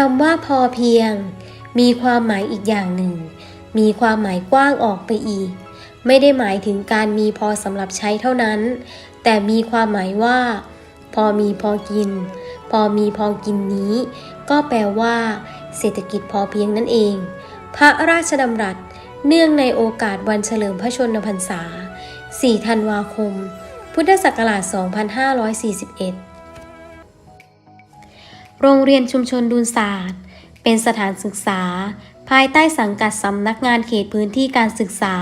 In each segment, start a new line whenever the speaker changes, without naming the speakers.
คำว่าพอเพียง มีความหมายอีกอย่างหนึ่ง มีความหมายกว้างออกไปอีก ไม่ได้หมายถึงการมีพอสำหรับใช้เท่านั้น แต่มีความหมายว่า พอมีพอกิน พอมีพอกินนี้ ก็แปลว่า เศรษฐกิจพอเพียงนั่นเอง พระราชดำรัส เนื่องในโอกาสวันเฉลิมพระชนมพรรษา 4 ธันวาคม พุทธศักราช 2541 โรงเรียนชุมชนดูนศาสตร์ เป็นสถานศึกษา ภายใต้สังกัดสำนักงานเขตพื้นที่การศึกษา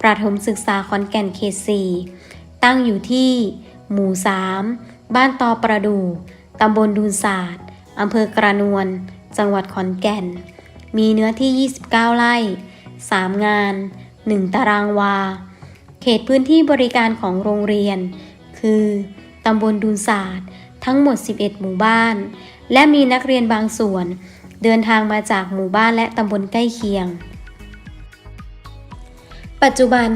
ประถมศึกษาขอนแก่นเขต 4 ตั้งอยู่ที่ หมู่ 3 บ้านตอประดู ตำบลดูนศาสตร์อำเภอกระนวล จังหวัดขอนแก่น มีเนื้อที่ 29 ไร่ 3 งาน 1 ตารางวา เขตพื้นที่บริการของโรงเรียน คือ ตำบลดูนศาสตร์ ทั้งหมด 11 หมู่บ้าน และมีนักเรียนบางส่วน เดินทางมาจากหมู่บ้านและตำบลใกล้เคียง ปัจจุบัน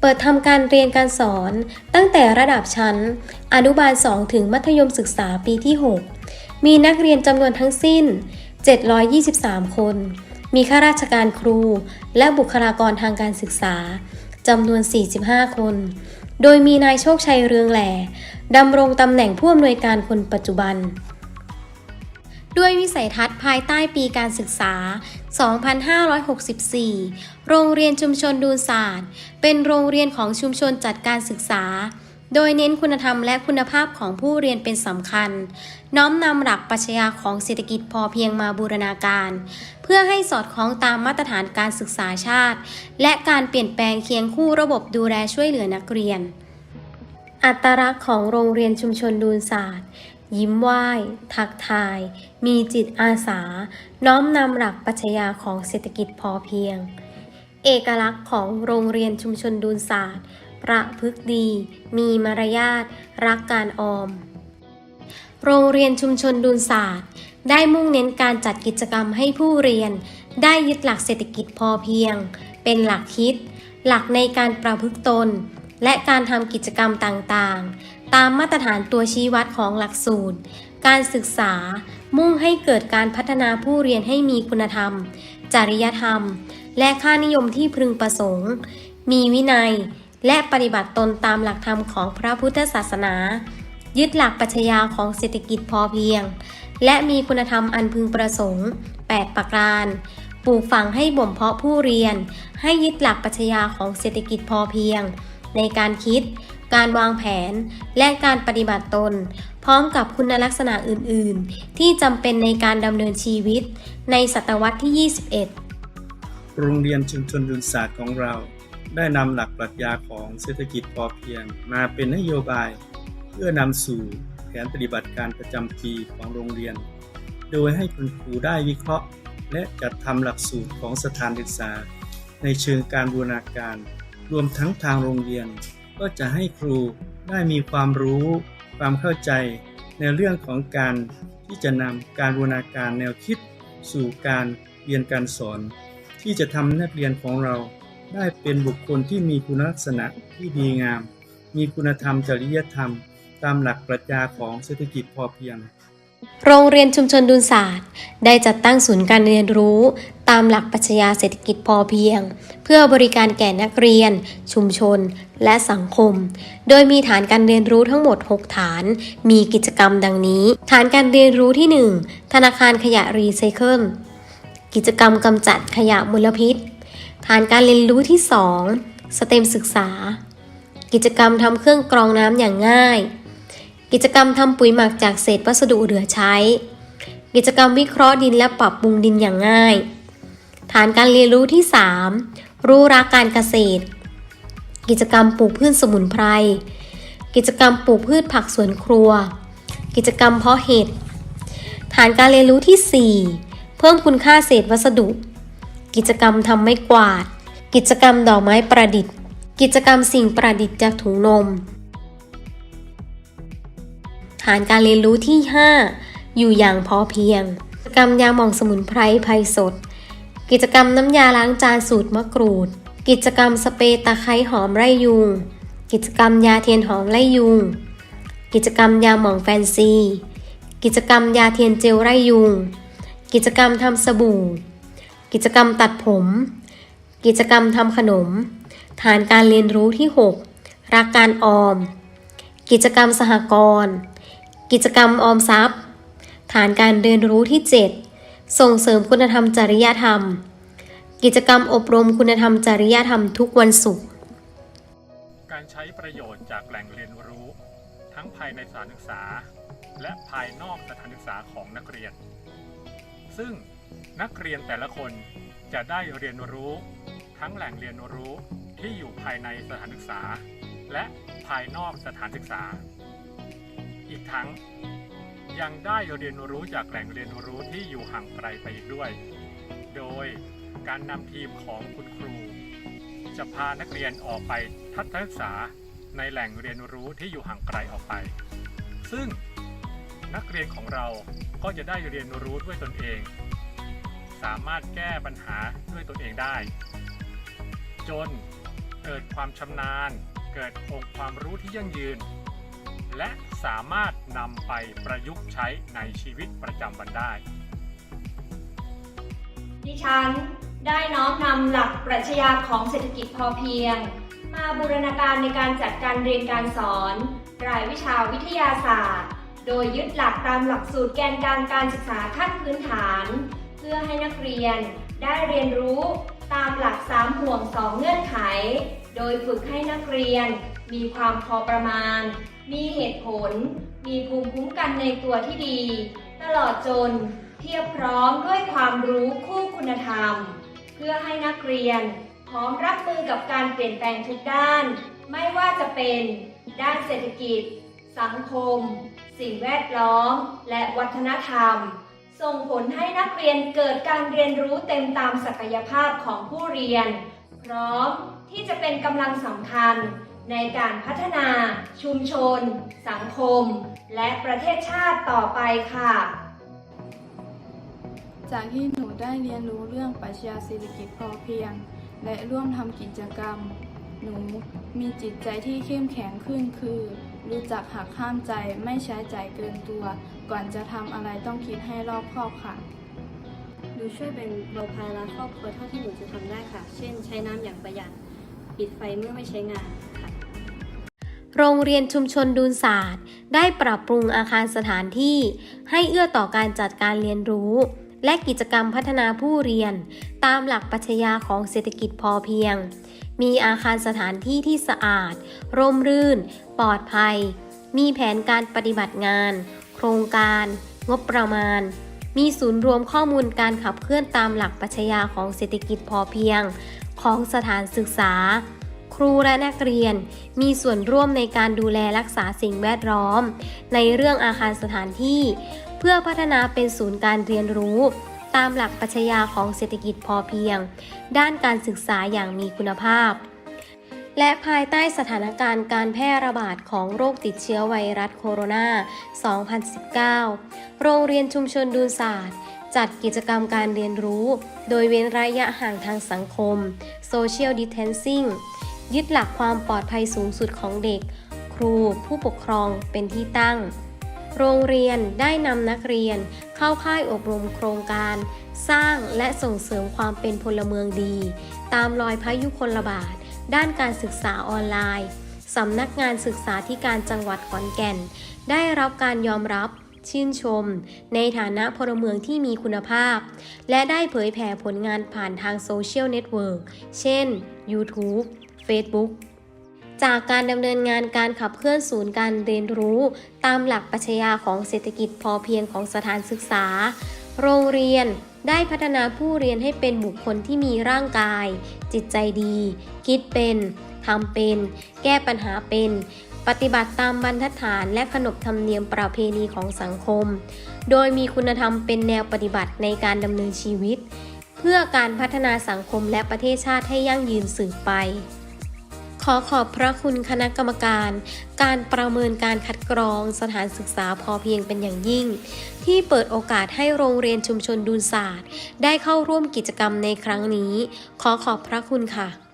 เปิดทำการเรียนการสอนตั้งแต่ระดับชั้น อนุบาล 2 ถึงมัธยมศึกษาปีที่ 6 มีนักเรียนจำนวนทั้งสิ้น 723 คน มีข้าราชการครู และบุคลากรทางการศึกษาจำนวน 45 คน โดยมีนายโชคชัยเรืองแหล่ ดำรงตำแหน่งผู้อำนวยการคนปัจจุบัน ด้วยวิสัยทัศน์ภายใต้ปีการศึกษา 2564 โรงเรียนชุมชนดูนศาสตร์ เป็นโรงเรียนของชุมชนจัดการศึกษา โดยเน้นคุณธรรมและคุณภาพของผู้เรียนเป็นสำคัญ น้อมนำหลักปรัชญาของเศรษฐกิจพอเพียงมาบูรณาการ เพื่อให้สอดคล้องตามมาตรฐานการศึกษาชาติ และการเปลี่ยนแปลงเคียงคู่ระบบดูแลช่วยเหลือนักเรียน อัตลักษณ์ของโรงเรียนชุมชนดูนศาสตร์ ยิ้มไหว้ ทักทาย มีจิตอาสา น้อมนำหลักปัชญาของเศรษฐกิจพอเพียง เอกลักษณ์ของโรงเรียนชุมชนดูนศาสตร์ ประพฤกษ์ดี มีมารยาท รักการออม โรงเรียนชุมชนดูนศาสตร์ ได้มุ่งเน้นการจัดกิจกรรมให้ผู้เรียน ได้ยึดหลักเศรษฐกิจพอเพียง เป็นหลักคิด หลักในการประพฤติตน และการทำกิจกรรมต่างๆ ตามมาตรฐานตัวชี้วัดของหลักสูตร การศึกษามุ่งให้เกิดการพัฒนาผู้เรียนให้มีคุณธรรม จริยธรรม และค่านิยมที่พึงประสงค์ มีวินัย และปฏิบัติตนตามหลักธรรมของพระพุทธศาสนา ยึดหลักปัชญาของเศรษฐกิจพอเพียง และมีคุณธรรมอันพึงประสงค์ 8 ประการปลูกฝังให้บ่มเพาะผู้เรียน ให้ยึดหลักปัชญาของเศรษฐกิจพอเพียง ในการคิด การวางแผน และการปฏิบัติตน พร้อมกับคุณลักษณะอื่น ๆ ที่จำเป็นในการดำเนินชีวิต ในศตวรรษที่ 21
โรงเรียนชุมชนยุนศาสตร์ของเรา ได้นำหลักปรัชญาของเศรษฐกิจพอเพียง มาเป็นนโยบาย เพื่อนำสู่แผนปฏิบัติการประจำปีของโรงเรียน โดยให้คุณครูได้วิเคราะห์ และจัดทำหลักสูตรของสถานศึกษา ในเชิงการบูรณาการ รวมทั้งทางโรงเรียน ก็จะให้ครูได้มีความรู้ ความเข้าใจในเรื่องของการที่จะนำการบูรณาการแนวคิด สู่การเรียนการสอน ที่จะทำนักเรียนของเรา ได้เป็นบุคคลที่มีคุณลักษณะที่ดีงาม มีคุณธรรมจริยธรรม ตามหลักปรัชญาของเศรษฐกิจพอเพียง
โรงเรียนชุมชนดุลศาสตร์ ได้จัดตั้งศูนย์การเรียนรู้ ตามหลักปรัชญาเศรษฐกิจพอเพียง เพื่อบริการแก่นักเรียน ชุมชน และสังคม โดยมีฐานการเรียนรู้ทั้งหมด 6 ฐาน มีกิจกรรมดังนี้ ฐานการเรียนรู้ที่ 1 ธนาคารขยะรีไซเคิลกิจกรรมกำจัดขยะมลพิษ ฐานการเรียนรู้ที่ 2 สเต็มศึกษา กิจกรรมทำเครื่องกรองน้ำอย่างง่าย กิจกรรมทำปุ๋ยหมักจากเศษวัสดุเหลือใช้ กิจกรรมวิเคราะห์ดินและปรับปรุงดินอย่างง่าย ฐานการเรียนรู้ที่ 3 รู้รักการเกษตร กิจกรรมปลูกพืชสมุนไพร กิจกรรมปลูกพืชผักสวนครัว กิจกรรมเพาะเห็ด ฐานการเรียนรู้ที่ 4 เพิ่มคุณค่าเศษวัสดุ กิจกรรมทำไม้กวาด กิจกรรมดอกไม้ประดิษฐ์ กิจกรรมสิ่งประดิษฐ์จากถุงนม ฐานการเรียนรู้ที่ 5 อยู่อย่างพอเพียง กิจกรรมยาหม่องสมุนไพรไพรสด กิจกรรมน้ำยาล้างจานสูตรมะกรูด กิจกรรมสเปรย์ตะไคร้หอมไร่ยุง กิจกรรมยาเทียนหอมไล่ยุง กิจกรรมยาหม่องแฟนซี กิจกรรมยาเทียนเจลไร่ยุง กิจกรรมทำสบู่ กิจกรรมตัดผม กิจกรรมทำขนม ฐานการเรียนรู้ที่ 6 รักการออม กิจกรรมสหกรณ์ กิจกรรมออมทรัพย์ ฐานการเรียนรู้ที่ 7 ส่งเสริมคุณธรรมจริยธรรม กิจกรรมอบรมคุณธรรมจริยธรรมทุกวันศุกร์
การใช้ประโยชน์จากแหล่งเรียนรู้ ทั้งภายในสถานศึกษา และภายนอกสถานศึกษาของนักเรียน ซึ่งนักเรียนแต่ละคนจะได้เรียนรู้ ทั้งแหล่งเรียนรู้ที่อยู่ภายในสถานศึกษา และภายนอกสถานศึกษา อีกทั้ง ยังได้เรียนรู้จากแหล่งเรียนรู้ที่อยู่ห่างไกลไปอีกด้วย โดยการนำทีมของคุณครู จะพานักเรียนออกไปทัศนศึกษาในแหล่งเรียนรู้ที่อยู่ห่างไกลออกไป ซึ่งนักเรียนของเราก็จะได้เรียนรู้ด้วยตนเอง สามารถแก้ปัญหาด้วยตนเองได้ จนเกิดความชำนาญ เกิดองค์ความรู้ที่ยั่งยืน และสามารถนำไปประยุกต์ใช้ในชีวิตประจำวันได้
ดิฉันได้น้อมนำหลักปรัชญาของเศรษฐกิจพอเพียง มาบูรณาการในการจัดการเรียนการสอน รายวิชาวิทยาศาสตร์ โดยยึดหลักตามหลักสูตรแกนกลารการศึกษาขั้นพื้นฐาน เพื่อให้นักเรียนได้เรียนรู้ตามหลักสามห่วงสองเงื่อนไข โดยฝึกให้นักเรียนมีความพอประมาณ มีเหตุผล มีภูมิคุ้มกันในตัวที่ดี ตลอดจนเพียบพร้อมด้วยความรู้คู่คุณธรรม เพื่อให้นักเรียน พร้อมรับมือกับการเปลี่ยนแปลงทุกด้าน ไม่ว่าจะเป็น ด้านเศรษฐกิจ สังคม สิ่งแวดล้อม และวัฒนธรรม ส่งผลให้นักเรียนเกิดการเรียนรู้เต็มตามศักยภาพของผู้เรียน พร้อมที่จะเป็นกำลังสำคัญ ในการพัฒนาชุมชน สังคม และประเทศชาติต่อไปค่ะ
จากที่หนูได้เรียนรู้เรื่องปรัชญาเศรษฐกิจพอเพียง และร่วมทำกิจกรรม หนูมีจิตใจที่เข้มแข็งขึ้นคือ รู้จักหักห้ามใจไม่ใช้จ่ายเกินตัว ก่อนจะทำอะไรต้องคิดให้รอบคอบค่ะ
หนูช่วยเป็นเบาภาระครอบครัวเท่าที่หนูจะทำได้ค่ะ เช่น ใช้น้ำอย่างประหยัด ปิดไฟเมื่อไม่ใช้งานค่ะ
โรงเรียนชุมชนดูนศาสตร์ ได้ปรับปรุงอาคารสถานที่ ให้เอื้อต่อการจัดการเรียนรู้ และกิจกรรมพัฒนาผู้เรียน ตามหลักปรัชญาของเศรษฐกิจพอเพียง มีอาคารสถานที่ที่สะอาด ร่มรื่น ปลอดภัย มีแผนการปฏิบัติงาน โครงการ งบประมาณ มีศูนย์รวมข้อมูลการขับเคลื่อนตามหลักปรัชญาของเศรษฐกิจพอเพียง ของสถานศึกษา ครูและนักเรียนมีส่วนร่วมในการดูแลรักษาสิ่งแวดล้อม ในเรื่องอาคารสถานที่ เพื่อพัฒนาเป็นศูนย์การเรียนรู้ ตามหลักปรัชญาของเศรษฐกิจพอเพียง ด้านการศึกษาอย่างมีคุณภาพ และภายใต้สถานการณ์การแพร่ระบาดของโรคติดเชื้อไวรัสโคโรนา 2019 โรงเรียนชุมชนดูนศาสตร์จัดกิจกรรมการเรียนรู้ โดยเว้นระยะห่างทางสังคม Social Distancing ยึดหลักความปลอดภัยสูงสุดของเด็ก ครู ผู้ปกครองเป็นที่ตั้ง โรงเรียนได้นำนักเรียนเข้าค่ายอบรมโครงการ สร้างและส่งเสริมความเป็นพลเมืองดี ตามรอยพระยุคลบาท ด้านการศึกษาออนไลน์สำนักงานศึกษาธิการจังหวัดขอนแก่น ได้รับการยอมรับชื่นชม ในฐานะพลเมืองที่มีคุณภาพ และได้เผยแผ่ผลงานผ่านทางโซเชียลเน็ตเวิร์กเช่น YouTube Facebook จากการดำเนินงานการขับเคลื่อนศูนย์การเรียนรู้ ตามหลักปรัชญาของเศรษฐกิจพอเพียงของสถานศึกษา โรงเรียนได้พัฒนาผู้เรียนให้เป็นบุคคลที่มีร่างกาย จิตใจดี คิดเป็นทำเป็น แก้ปัญหาเป็น ปฏิบัติตามบรรทัดฐานและขนบธรรมเนียมประเพณีของสังคม โดยมีคุณธรรมเป็นแนวปฏิบัติในการดำเนินชีวิต เพื่อการพัฒนาสังคมและประเทศชาติให้ยั่งยืนสืบไป ขอขอบพระคุณคณะกรรมการ การประเมินการคัดกรองสถานศึกษาพอเพียงเป็นอย่างยิ่ง ที่เปิดโอกาสให้โรงเรียนชุมชนดูนศาสตร์ ได้เข้าร่วมกิจกรรมในครั้งนี้ ขอขอบพระคุณค่ะ